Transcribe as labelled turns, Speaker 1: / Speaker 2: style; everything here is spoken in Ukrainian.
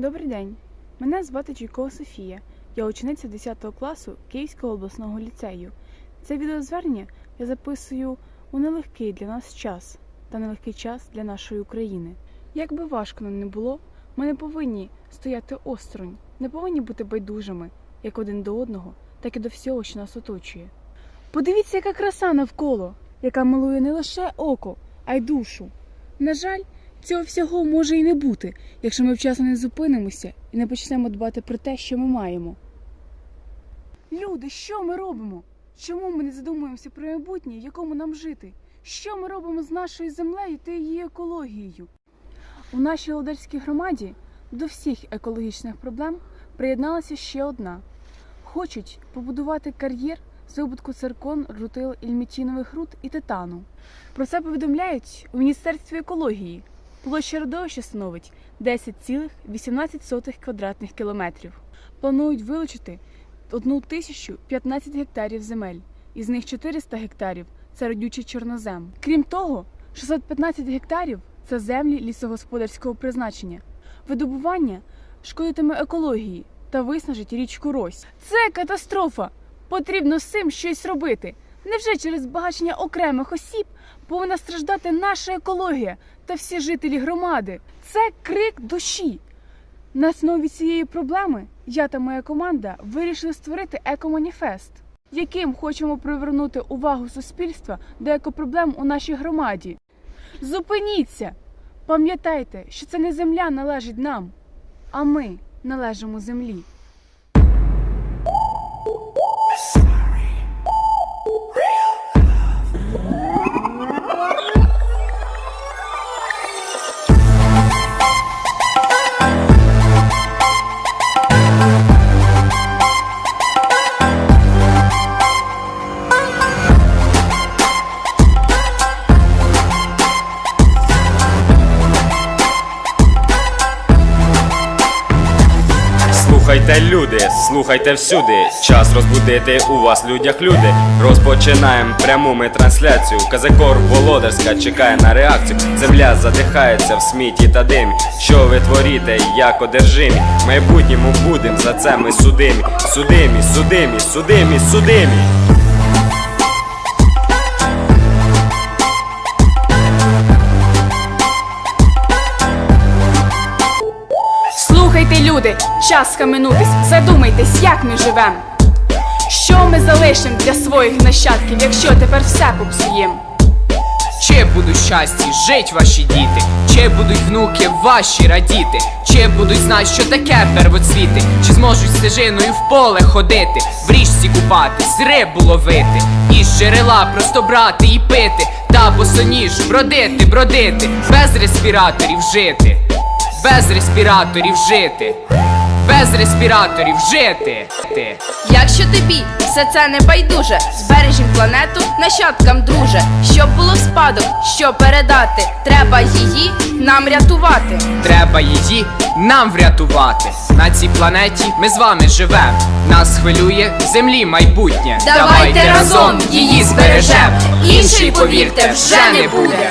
Speaker 1: Добрий день. Мене звати Чуйкова Софія. Я учениця 10 класу Київського обласного ліцею. Це відеозвернення я записую у нелегкий для нас час та нелегкий час для нашої України. Як би важко нам не було, ми не повинні стояти осторонь, не повинні бути байдужими як один до одного, так і до всього, що нас оточує. Подивіться, яка краса навколо, яка милує не лише око, а й душу. На жаль, цього всього може і не бути, якщо ми вчасно не зупинимося і не почнемо дбати про те, що ми маємо. Люди, що ми робимо? Чому ми не задумуємося про майбутнє, в якому нам жити? Що ми робимо з нашою землею та її екологією? У нашій Володарській громаді до всіх екологічних проблем приєдналася ще одна. Хочуть побудувати кар'єр з видобутку циркон, рутил, ільмітінових руд і титану. Про це повідомляють у Міністерстві екології. Площа родовища становить 10,18 квадратних кілометрів. Планують вилучити 1015 гектарів земель, із них 400 гектарів це родючий чорнозем. Крім того, 615 гектарів це землі лісогосподарського призначення. Видобування шкодитиме екології та виснажить річку Рось. Це катастрофа! Потрібно з цим щось робити. Невже через збагачення окремих осіб повинна страждати наша екологія та всі жителі громади? Це крик душі. На основі цієї проблеми я та моя команда вирішили створити екоманіфест, яким хочемо привернути увагу суспільства до екопроблем у нашій громаді. Зупиніться! Пам'ятайте, що це не земля належить нам, а ми належимо землі.
Speaker 2: Слухайте, люди, слухайте всюди. Час розбудити у вас людях люди. Розпочинаємо пряму ми трансляцію. Казакор Володарська чекає на реакцію. Земля задихається в сміті та димі. Що ви творите, як одержимі? В майбутньому будем за це ми судимі. Судимі, судимі, судимі, судимі.
Speaker 1: Люди, час схаменутись, задумайтесь, як ми живем. Що ми залишимо для своїх нащадків, якщо тепер все попсуєм?
Speaker 3: Чи будуть щасті жить ваші діти, чи будуть внуки ваші радіти, чи будуть знати, що таке первоцвіти, чи зможуть стежиною в поле ходити, в річці купатись, рибу ловити, із джерела просто брати і пити, та босоніж бродити, бродити, без респіраторів жити, без респіраторів жити, без респіраторів жити.
Speaker 4: Якщо тобі все це не байдуже, збережім планету нащадкам, друже. Щоб було в спадок, що передати, треба її нам рятувати.
Speaker 3: Треба її нам врятувати. На цій планеті ми з вами живем. Нас хвилює землі майбутнє.
Speaker 4: Давайте разом її збережем. Інший, повірте, вже не буде.